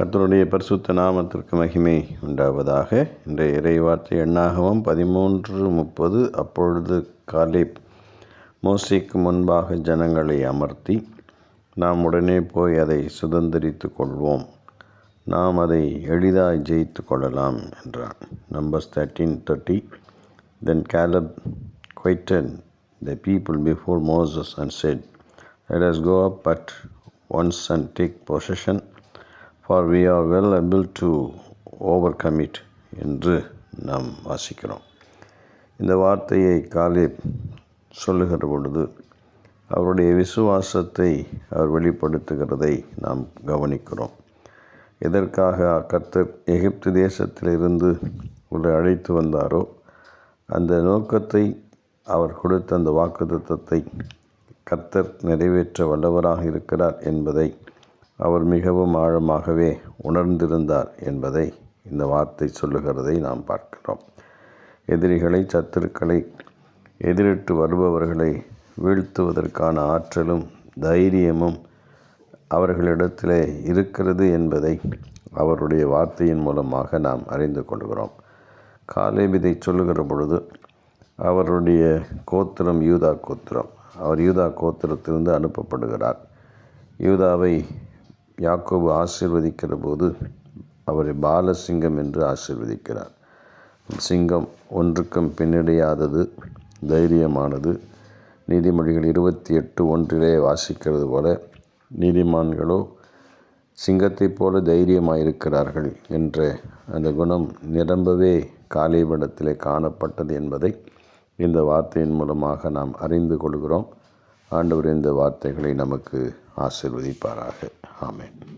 கர்த்தருடைய பரிசுத்த நாமத்திற்கு மகிமை உண்டாவதாக. இன்றைய இறைவார்த்தை எண்ணாகவும் பதிமூன்று முப்பது அப்பொழுது காலிப் மோசிக்கு முன்பாக ஜனங்களை அமர்த்தி நாம் உடனே போய் அதை சுதந்திரித்து கொள்வோம். நாம் அதை எளிதாக ஜெயித்து கொள்ளலாம் என்றான். Numbers thirteen thirty then Caleb quieted the people before Moses and said let us go up at once and take possession for we are well able to over come it என்று நாம் வாசிக்கிறோம். இந்த வார்த்தையை காலே சொல்லுகிற பொழுது அவருடைய விசுவாசத்தை அவர் வெளிப்படுத்துகிறதை நாம் கவனிக்கிறோம். எதற்காக கர்த்தர் எகிப்து தேசத்திலிருந்து உங்களை அழைத்து வந்தாரோ அந்த நோக்கத்தை அவர் கொடுத்த அந்த வாக்குத்தத்தை கர்த்தர் நிறைவேற்ற வல்லவராக இருக்கிறார் என்பதை அவர் மிகவும் ஆழமாகவே உணர்ந்திருந்தார் என்பதை இந்த வார்த்தை சொல்லுகிறதை நாம் பார்க்கிறோம். எதிரிகளை சத்துருக்களை எதிரிட்டு வருபவர்களை வீழ்த்துவதற்கான ஆற்றலும் தைரியமும் அவர்களிடத்திலே இருக்கிறது என்பதை அவருடைய வார்த்தையின் மூலமாக நாம் அறிந்து கொள்கிறோம். காலேப் இதை சொல்லுகிற பொழுது அவருடைய கோத்திரம் யூதா கோத்திரம். அவர் யூதா கோத்திரத்திலிருந்து அனுப்பப்படுகிறார். யூதாவை யாக்கோபு ஆசிர்வதிக்கிற போது அவரை பாலசிங்கம் என்று ஆசிர்வதிக்கிறார். சிங்கம் ஒன்றுக்கும் பின்னடையாதது தைரியமானது. நீதிமொழிகள் இருபத்தி எட்டு ஒன்றிலே வாசிக்கிறது போல நீதிமான்களோ சிங்கத்தைப் போல தைரியமாக இருக்கிறார்கள் என்ற அந்த குணம் நிரம்பவே காலைபடத்திலே காணப்பட்டது என்பதை இந்த வார்த்தையின் மூலமாக நாம் அறிந்து கொள்கிறோம். ஆண்டவர் இந்த வார்த்தைகளை நமக்கு ஆசிர்வதிப்பாராக. Amen.